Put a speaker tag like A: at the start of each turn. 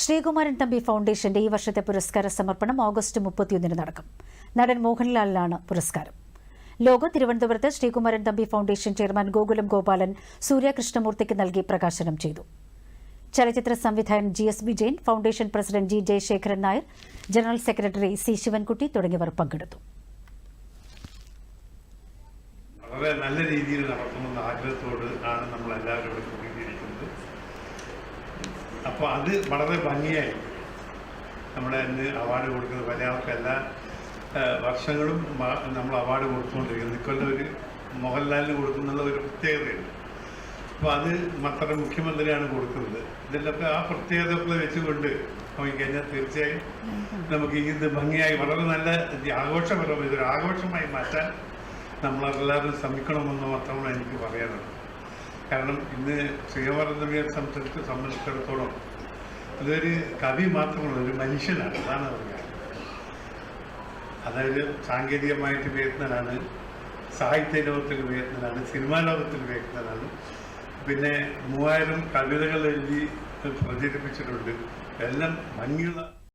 A: ശ്രീകുമാരൻ തമ്പി ഫൗണ്ടേഷന്റെ ഈ വർഷത്തെ പുരസ്കാര സമർപ്പണം ഓഗസ്റ്റ് മുപ്പത്തിയൊന്നിന് നടക്കും. നടൻ മോഹൻലാലിനാണ് പുരസ്കാരം. ലോക തിരുവനന്തപുരത്ത് ശ്രീകുമാരൻ തമ്പി ഫൗണ്ടേഷൻ ചെയർമാൻ ഗോകുലം ഗോപാലൻ സൂര്യകൃഷ്ണമൂർത്തിക്ക് നൽകി പ്രകാശനം ചെയ്തു. ചലച്ചിത്ര സംവിധായകൻ G S Vijayan foundation president G Jayasekharan Nair general secretary C Sivankutty തുടങ്ങിയവർ പങ്കെടുത്തു.
B: വളരെ നല്ല രീതിയിൽ നടക്കുമെന്ന ആഗ്രഹത്തോട് ആണ് കൂടിയിരിക്കുന്നത് അപ്പോൾ അത് വളരെ ഭംഗിയായി. നമ്മുടെ ഇന്ന് അവാർഡ് കൊടുക്കുന്നത് മലയാളത്തിൽ എല്ലാ വർഷങ്ങളും നമ്മൾ അവാർഡ് കൊടുത്തുകൊണ്ടിരിക്കുന്നത് ഇക്കൊല്ലം ഒരു മോഹൻലാലിന് കൊടുക്കുന്നുള്ള ഒരു പ്രത്യേകതയുണ്ട്. അപ്പോൾ അത് മാത്രം മുഖ്യമന്ത്രിയാണ് കൊടുക്കുന്നത്. ഇതിലൊക്കെ ആ പ്രത്യേകതകളെ വെച്ചുകൊണ്ട് നോക്കിക്കഴിഞ്ഞാൽ തീർച്ചയായും നമുക്ക് ഇത് ഭംഗിയായി വളരെ നല്ല ആഘോഷപരമായി ഇതൊരു ആഘോഷമായി മാറ്റാൻ നമ്മളെല്ലാവരും ശ്രമിക്കണമെന്ന് മാത്രമാണ് എനിക്ക് പറയാനുള്ളത്. കാരണം ഇന്ന് ശ്രീവർദ്ധവിയെ സംബന്ധിച്ച് സംബന്ധിച്ചിടത്തോളം ഇതൊരു കവി മാത്രമല്ല ഒരു മനുഷ്യനാണ്. അതാണ് പറയുക അതായത് സാങ്കേതികമായിട്ട് വിയക്തനാണ് സാഹിത്യ ലോകത്തിൽ വിയക്തനാണ് സിനിമാ ലോകത്തിൽ വിയക്തനാണ് പിന്നെ മൂവായിരം കവിതകൾ എഴുതി പ്രചരിപ്പിച്ചിട്ടുണ്ട്. എല്ലാം ഭംഗിയുള്ള